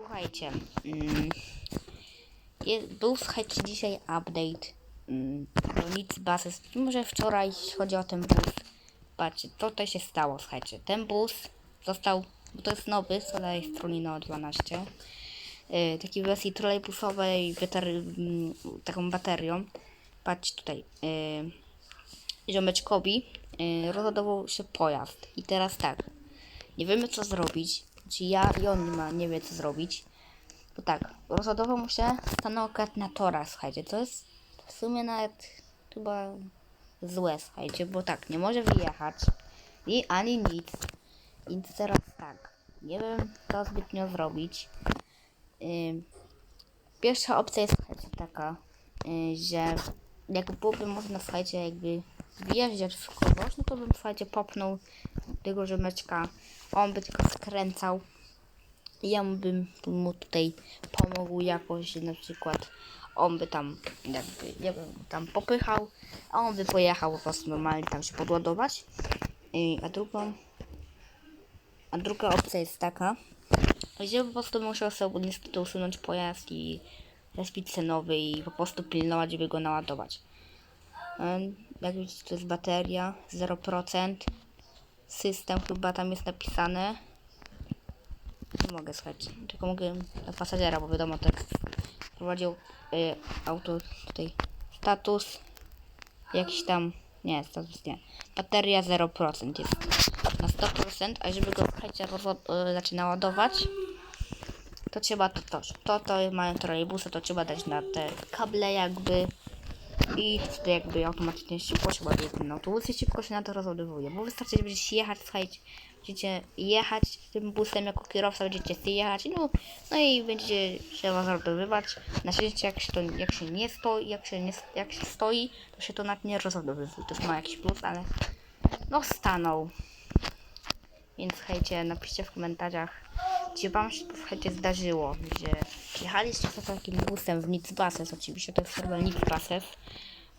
Słuchajcie, mm, jest, był słuchajcie dzisiaj update mm, do nic bazy, może wczoraj jeśli chodzi o ten bus. Patrzcie, co to się stało, słuchajcie, ten bus został, bo to jest nowy, Solar Stronino 12, yy, takiej wersji trolejbusowej, mm, taką baterią. Patrzcie tutaj, yy, ziomeczkowi yy, rozładował się pojazd i teraz tak, nie wiemy co zrobić. Czy ja i on nie, ma, nie wie co zrobić. Bo tak, rozładował mu się stanął akurat na tora, słuchajcie. To jest w sumie nawet chyba złe, słuchajcie, bo tak, nie może wyjechać i ani nic. I teraz tak, nie wiem co zbytnio zrobić. Ym, pierwsza opcja jest słuchajcie taka, y, że jak byłoby można, słuchajcie, jakby wjeżdżać w kogoś, no to bym, słuchajcie, popnął tego rzemeczka, on by tylko skręcał ja bym mu tutaj pomógł jakoś, na przykład on by tam jakby, ja bym tam popychał, a on by pojechał po prostu normalnie tam się podładować. I, a drugą, a druga opcja jest taka, że po prostu musiał sobie niestety usunąć pojazd i respić cenowy i po prostu pilnować, żeby go naładować. Em, Jak widzicie, to jest bateria 0%. System chyba tam jest napisane. Nie mogę słuchać, tylko mogę na pasażera, bo wiadomo, tak prowadził y, auto tutaj status. Jakiś tam, nie, status nie. Bateria 0% jest na 100%, a żeby go rozła- y, znaczy naładować, to trzeba to, to, to, to mają trolejbusy, to trzeba dać na te kable jakby i wtedy jakby automatycznie szybko się ładuje ten autobus i szybko się na to rozładowuje. Bo wystarczy, że będziecie jechać, słuchajcie, będziecie jechać tym busem jako kierowca, będziecie jechać, no, no i będzie trzeba rozładowywać. Na szczęście jak się to jak się nie stoi, jak się nie jak się stoi, to się to nawet nie rozładowywuje. To już ma jakiś plus, ale no stanął. Więc słuchajcie, napiszcie w komentarzach, gdzie wam się to słuchajcie zdarzyło, że jechaliście z takim busem w Nicbases, oczywiście to jest serwer Nicbases.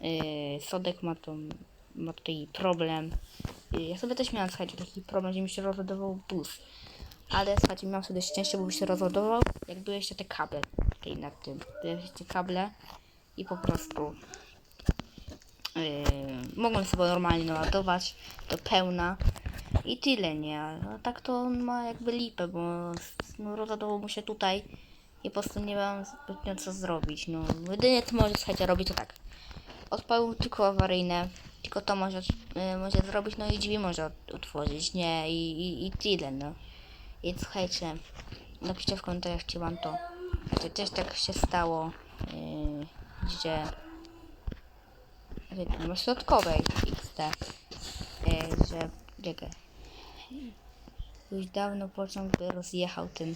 Yy, Sodek ma, tą, ma tutaj problem. Yy, ja sobie też miałam, słuchajcie, taki problem, że mi się rozładował bus. Ale słuchajcie, miałam sobie szczęście, bo mi się rozładował, jak były jeszcze te kable tutaj nad tym. Były jeszcze kable i po prostu yy, mogłem sobie normalnie naładować do pełna. I tyle, nie? A tak to ma jakby lipę, bo no, rozładował mu się tutaj i po prostu nie mam zbytnio co zrobić. No, jedynie co może, słuchajcie, robić to tak. Odpalił tylko awaryjne, tylko to może, y, może zrobić, no i drzwi może ot- otworzyć, nie? I, i, i tyle, no. Więc słuchajcie, napiszcie w komentarzach, czy wam to, czy też tak się stało, yy, gdzie, gdzie na środkowej yy, że, czekaj, już dawno pociąg by rozjechał tym.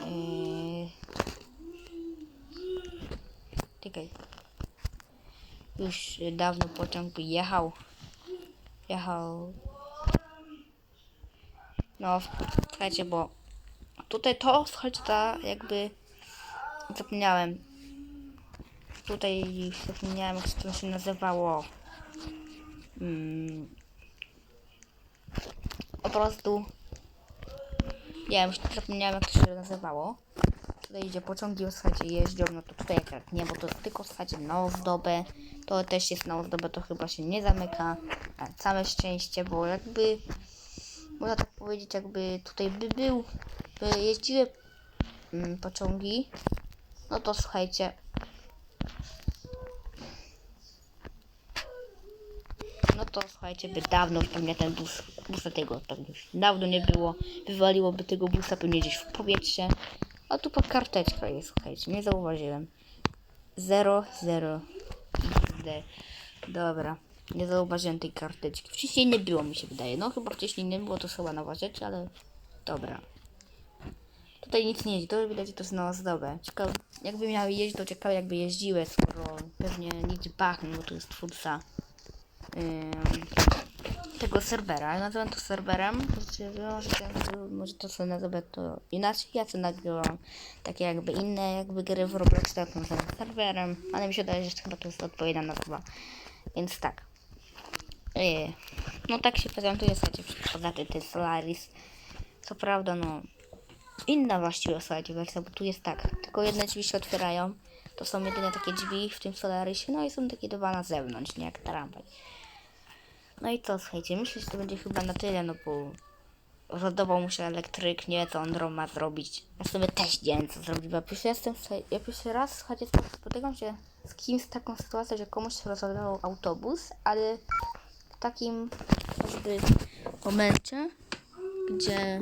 Yy... Czekaj. Już dawno pociąg jechał. Jechał. No, słuchajcie, bo tutaj to, słuchajcie, ta jakby zapomniałem. Tutaj zapomniałem, jak to się nazywało. Mm, po prostu nie wiem, zapomniałem jak to się nazywało. Tutaj idzie pociągi, słuchajcie, jeżdżą, no to tutaj akurat nie, bo to tylko, słuchajcie, na ozdobę. To też jest na ozdobę, to chyba się nie zamyka. Ale całe szczęście, bo jakby, można tak powiedzieć, jakby tutaj by był, by jeździły mm, pociągi, no to słuchajcie, no to słuchajcie, by dawno pewnie ten bus, busa tego pewnie już dawno nie było, wywaliłoby tego busa pewnie gdzieś w powietrze, a tu pod karteczka jest, słuchajcie, nie zauważyłem. 0, 0, XD. Dobra, nie zauważyłem tej karteczki. Wcześniej nie było, mi się wydaje. No chyba wcześniej nie było, to chyba nowa rzecz, ale dobra. Tutaj nic nie jeździ, to widać, to jest na ozdobę. Ciekawe, jakby miały jeździć, to ciekawe jakby jeździły, skoro pewnie nic bachnie, bo tu jest twórca ym, tego serwera. Ja nazywam to serwerem, może, to- może to sobie nazwę to inaczej. Ja co nagrywam takie jakby inne jakby gry w Roblox, tak nazywam serwerem, ale mi się wydaje, że chyba to jest odpowiednia nazwa. Więc tak. Yy, no tak się prezentuje, słuchajcie, tym ten Solaris. Co prawda, no inna właściwie, słuchajcie, wersja, bo tu jest tak, tylko jedne drzwi się otwierają, to są jedyne takie drzwi w tym Solarysie, no i są takie dwa na zewnątrz, nie jak tramwaj. No i co, słuchajcie, myślę, że to będzie chyba na tyle, no bo Zadobał mu się elektryk, nie co on ma zrobić. Ja sobie też nie wiem co zrobić, bo ja pierwszy, jestem, ja pierwszy raz, słuchajcie, spotykam się z kimś z taką sytuacją, że komuś się rozładował autobus, ale w takim jakby momencie, gdzie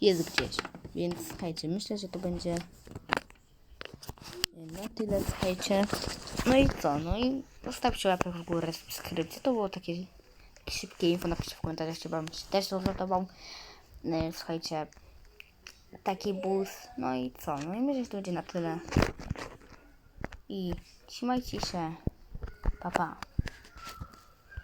jest gdzieś. Więc słuchajcie, myślę, że to będzie na tyle, słuchajcie. No i co? No i zostawcie łapę w górę, subskrypcję. To było takie szybkie info, napiszcie w komentarzach, czy wam się też rozładował. No, słuchajcie, taki bus. No i co? No i myślę, że to będzie na tyle. I trzymajcie się. Pa, pa.